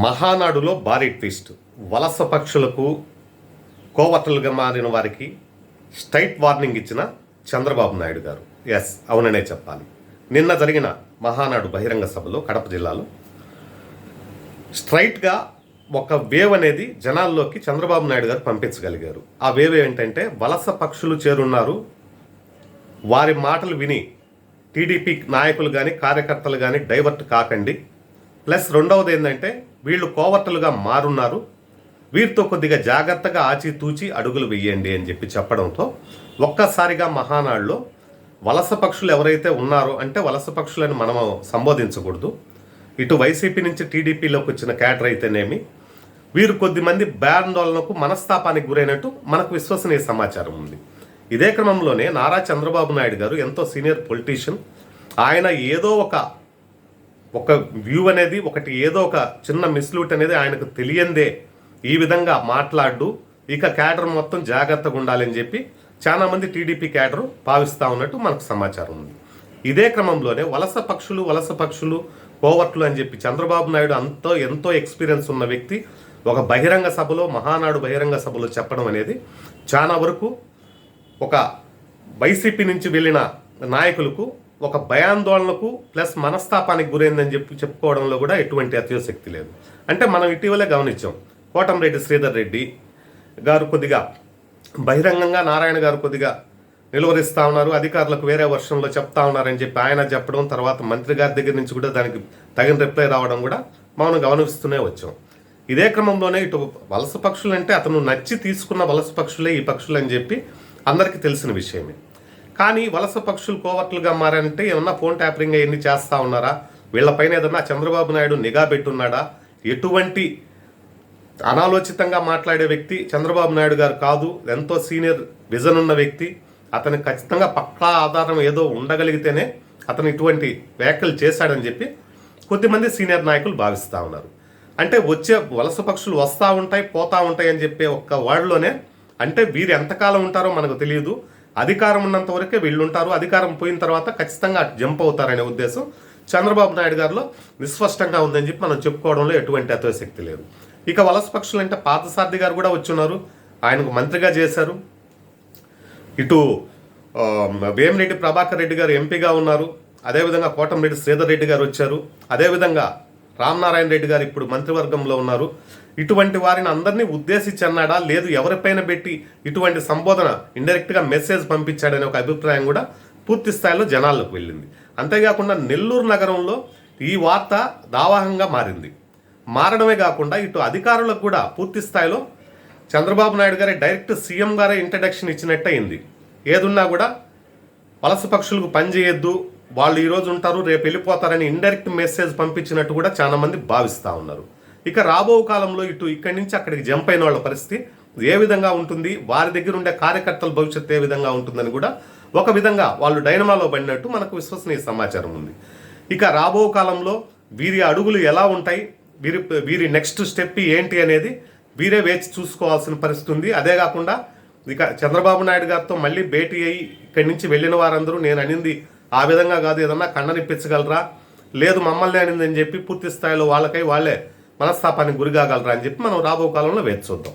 మహానాడులో భారీ ట్విస్ట్. వలస పక్షులకు కోవతలుగా మారిన వారికి స్ట్రైట్ వార్నింగ్ ఇచ్చిన చంద్రబాబు నాయుడు గారు. ఎస్ అవుననే చెప్పాలి. నిన్న జరిగిన మహానాడు బహిరంగ సభలో కడప జిల్లాలో స్ట్రైట్గా ఒక వేవ్ అనేది జనాల్లోకి చంద్రబాబు నాయుడు గారు పంపించగలిగారు. ఆ వేవ్ ఏంటంటే వలస పక్షులు చేరున్నారు. వారి మాటలు విని టీడీపీ నాయకులు కానీ కార్యకర్తలు కానీ డైవర్ట్ కాకండి. ప్లస్ రెండవది ఏంటంటే వీళ్ళు కోవర్టలుగా మారున్నారు. వీరితో కొద్దిగా జాగ్రత్తగా ఆచితూచి అడుగులు వెయ్యండి అని చెప్పి చెప్పడంతో ఒక్కసారిగా మహానాడులో వలస పక్షులు ఎవరైతే ఉన్నారో అంటే వలస పక్షులను మనము సంబోధించకూడదు. ఇటు వైసీపీ నుంచి టీడీపీలోకి వచ్చిన క్యాడర్ అయితేనేమి వీరు కొద్దిమంది భయాందోళనకు మనస్తాపానికి గురైనట్టు మనకు విశ్వసనీయ సమాచారం ఉంది. ఇదే క్రమంలోనే నారా చంద్రబాబు నాయుడు గారు ఎంతో సీనియర్ పొలిటీషియన్. ఆయన ఏదో ఒక ఒక వ్యూ అనేది ఒకటి ఏదో ఒక చిన్న మిస్లూట్ అనేది ఆయనకు తెలియందే ఈ విధంగా మాట్లాడు ఇక క్యాడర్ మొత్తం జాగ్రత్తగా ఉండాలని చెప్పి చాలా మంది టీడీపీ క్యాడర్ భావిస్తా ఉన్నట్టు మనకు సమాచారం ఉంది. ఇదే క్రమంలోనే వలస పక్షులు వలస పక్షులు కోవట్లు అని చెప్పి చంద్రబాబు నాయుడు అంతో ఎంతో ఎక్స్పీరియన్స్ ఉన్న వ్యక్తి ఒక బహిరంగ సభలో మహానాడు బహిరంగ సభలో చెప్పడం అనేది చాలా వరకు ఒక వైసీపీ నుంచి వెళ్ళిన నాయకులకు ఒక భయాందోళనకు ప్లస్ మనస్తాపానికి గురైందని చెప్పి చెప్పుకోవడంలో కూడా ఎటువంటి అతిశక్తి లేదు. అంటే మనం ఇటీవలే గమనించాం. కోటంరెడ్డి శ్రీధర్ రెడ్డి గారు కొద్దిగా బహిరంగంగా నారాయణ గారు కొద్దిగా నిలువరిస్తా ఉన్నారు. అధికారులకు వేరే వర్షంలో చెప్తా ఉన్నారని చెప్పి ఆయన చెప్పడం తర్వాత మంత్రి గారి దగ్గర నుంచి కూడా దానికి తగిన రిప్లై రావడం కూడా మనం గమనిస్తూనే వచ్చాం. ఇదే క్రమంలోనే ఇటు వలస పక్షులు అంటే అతను నచ్చి తీసుకున్న వలస పక్షులే ఈ పక్షులు అని చెప్పి అందరికీ తెలిసిన విషయమే. కానీ వలస పక్షులు కోవట్లుగా మారంటే ఏమన్నా ఫోన్ ట్యాపరింగ్ అవన్నీ చేస్తూ ఉన్నారా? వీళ్ళపైన ఏదన్నా చంద్రబాబు నాయుడు నిఘా పెట్టున్నాడా? ఎటువంటి అనాలోచితంగా మాట్లాడే వ్యక్తి చంద్రబాబు నాయుడు గారు కాదు. ఎంతో సీనియర్ విజన్ ఉన్న వ్యక్తి. అతని ఖచ్చితంగా పక్కా ఆధారం ఏదో ఉండగలిగితేనే అతను ఇటువంటి వ్యాఖ్యలు చేశాడని చెప్పి కొద్దిమంది సీనియర్ నాయకులు భావిస్తూ ఉన్నారు. అంటే వచ్చే వలస పక్షులు వస్తూ ఉంటాయి పోతూ ఉంటాయి అని చెప్పే ఒక్క వర్డ్లోనే అంటే వీరు ఎంతకాలం ఉంటారో మనకు తెలియదు. అధికారం ఉన్నంత వరకే వీళ్ళు ఉంటారు అధికారం పోయిన తర్వాత ఖచ్చితంగా జంప్ అవుతారనే ఉద్దేశం చంద్రబాబు నాయుడు గారిలో నిస్పష్టంగా ఉందని చెప్పి మనం చెప్పుకోవడంలో ఎటువంటి అతశక్తి లేదు. ఇక వలస పక్షులు అంటే పాతసార్థి గారు కూడా వచ్చున్నారు. ఆయనకు మంత్రిగా చేశారు. ఇటు వేమిరెడ్డి ప్రభాకర్ రెడ్డి గారు ఎంపీగా ఉన్నారు. అదేవిధంగా కోటంరెడ్డి శ్రీధర్ రెడ్డి గారు వచ్చారు. అదేవిధంగా రామనారాయణ రెడ్డి గారు ఇప్పుడు మంత్రివర్గంలో ఉన్నారు. ఇటువంటి వారిని అందరినీ ఉద్దేశించి అన్నాడా లేదు ఎవరిపైన పెట్టి ఇటువంటి సంబోధన ఇండైరెక్ట్గా మెసేజ్ పంపించాడనే ఒక అభిప్రాయం కూడా పూర్తి స్థాయిలో జనాల్లోకి వెళ్ళింది. అంతేకాకుండా నెల్లూరు నగరంలో ఈ వార్త దావాహంగా మారింది. మారడమే కాకుండా ఇటు అధికారులకు కూడా పూర్తి స్థాయిలో చంద్రబాబు నాయుడు గారే డైరెక్ట్ సీఎం గారే ఇంట్రడక్షన్ ఇచ్చినట్టు అయింది ఏదున్నా కూడా వలస పక్షులకు పనిచేయొద్దు వాళ్ళు ఈరోజు ఉంటారు రేపు వెళ్ళిపోతారని ఇండైరెక్ట్ మెసేజ్ పంపించినట్టు కూడా చాలామంది భావిస్తూ ఉన్నారు. ఇక రాబో కాలంలో ఇటు ఇక్కడి నుంచి అక్కడికి జంప్ అయిన వాళ్ళ పరిస్థితి ఏ విధంగా ఉంటుంది వారి దగ్గర ఉండే కార్యకర్తల భవిష్యత్తు ఏ విధంగా ఉంటుందని కూడా ఒక విధంగా వాళ్ళు డైనమాలో పడినట్టు మనకు విశ్వసనీయ సమాచారం ఉంది. ఇక రాబో కాలంలో వీరి అడుగులు ఎలా ఉంటాయి వీరి వీరి నెక్స్ట్ స్టెప్ ఏంటి అనేది వీరే వేచి చూసుకోవాల్సిన పరిస్థితి ఉంది. అదే కాకుండా ఇక చంద్రబాబు నాయుడు గారితో మళ్ళీ భేటీ అయ్యి ఇక్కడి నుంచి వెళ్ళిన వారందరూ నేను అనింది ఆ విధంగా కాదు ఏదన్నా కండనిప్పించగలరా లేదు మమ్మల్ని అనిందని చెప్పి పూర్తి స్థాయిలో వాళ్ళకై వాళ్ళే మనస్తాపానికి గురికాగలరా అని చెప్పి మనం రాబో కాలంలో వేచి చూద్దాం.